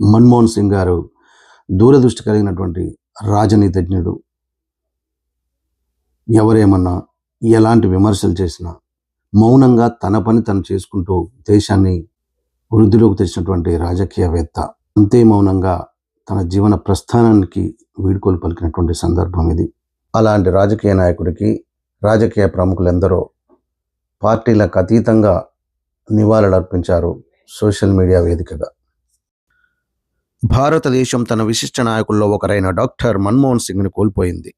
మన్మోహన్ సింగ్ గారు దూరదృష్టి కలిగినటువంటి రాజనీతిజ్ఞుడు. ఎవరేమన్నా ఎలాంటి విమర్శలు చేసినా మౌనంగా తన పని తను చేసుకుంటూ దేశాన్ని వృద్ధిలోకి తెచ్చినటువంటి రాజకీయవేత్త అంతే మౌనంగా తన జీవన ప్రస్థానానికి వీడ్కోలు పలికినటువంటి సందర్భం ఇది. అలాంటి రాజకీయ నాయకుడికి రాజకీయ ప్రముఖులెందరో పార్టీలకు అతీతంగా నివాళులర్పించారు సోషల్ మీడియా వేదికగా. భారతదేశం తన విశిష్ట నాయకుల్లో ఒకరైన డాక్టర్ మన్మోహన్ సింగ్ను కోల్పోయింది.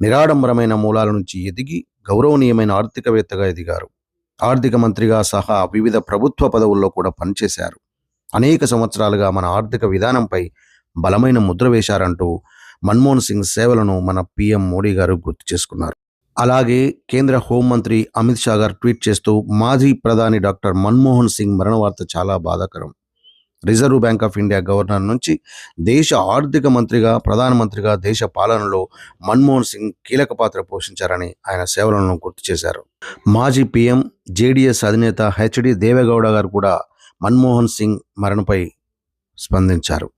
నిరాడంబరమైన మూలాల నుంచి ఎదిగి గౌరవనీయమైన ఆర్థికవేత్తగా ఎదిగారు. ఆర్థిక మంత్రిగా సహా వివిధ ప్రభుత్వ పదవుల్లో కూడా పనిచేశారు. అనేక సంవత్సరాలుగా మన ఆర్థిక విధానంపై బలమైన ముద్ర వేశారంటూ మన్మోహన్ సింగ్ సేవలను మన పీఎం మోడీ గారు గుర్తు చేసుకున్నారు. అలాగే కేంద్ర హోంమంత్రి అమిత్ షా గారు ట్వీట్ చేస్తూ మాజీ ప్రధాని డాక్టర్ మన్మోహన్ సింగ్ మరణ వార్త చాలా బాధాకరం. Reserve Bank of India governor నుంచి దేశ ఆర్థిక మంత్రిగా ప్రధానమంత్రిగా దేశ పాలనలో మన్మోహన్ సింగ్ కీలక పాత్ర పోషించారని ఆయన సేవలను గుర్తు చేశారు. మాజీ పీఎం జేడీఎస్ అధినేత హెచ్డి దేవేగౌడ గారు కూడా మన్మోహన్ సింగ్ మరణపై స్పందించారు.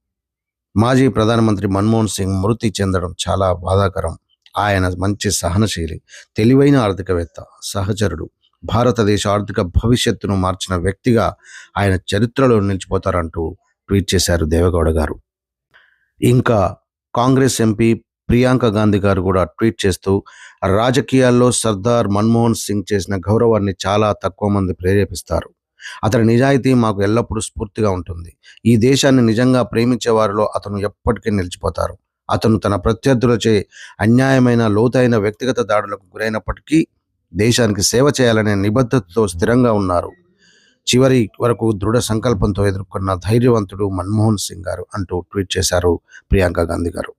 మాజీ ప్రధానమంత్రి మన్మోహన్ సింగ్ మృతి చెందడం చాలా బాధాకరం. ఆయన మంచి సహనశీలి తెలివైన ఆర్థికవేత్త సహచరుడు భారతదేశ ఆర్థిక భవిష్యత్తును మార్చిన వ్యక్తిగా ఆయన చరిత్రలో నిలిచిపోతారంటూ ట్వీట్ చేశారు దేవగౌడ గారు. ఇంకా కాంగ్రెస్ ఎంపీ ప్రియాంక గాంధీ గారు కూడా ట్వీట్ చేస్తూ రాజకీయాల్లో సర్దార్ మన్మోహన్ సింగ్ చేసిన గౌరవాన్ని చాలా తక్కువ మంది ప్రేరేపిస్తారు. అతని నిజాయితీ మాకు ఎల్లప్పుడూ స్ఫూర్తిగా ఉంటుంది. ఈ దేశాన్ని నిజంగా ప్రేమించే వారిలో అతను ఎప్పటికీ నిలిచిపోతారు. అతను తన ప్రత్యర్థులచే అన్యాయమైన లోతైన వ్యక్తిగత దాడులకు గురైనప్పటికీ దేశానికి సేవ చేయాలనే నిబద్ధతతో స్థిరంగా ఉన్నారు. చివరి వరకు దృఢ సంకల్పంతో ఎదుర్కొన్న ధైర్యవంతుడు మన్మోహన్ సింగ్ గారు అంటూ ట్వీట్ చేశారు ప్రియాంక గాంధీ గారు.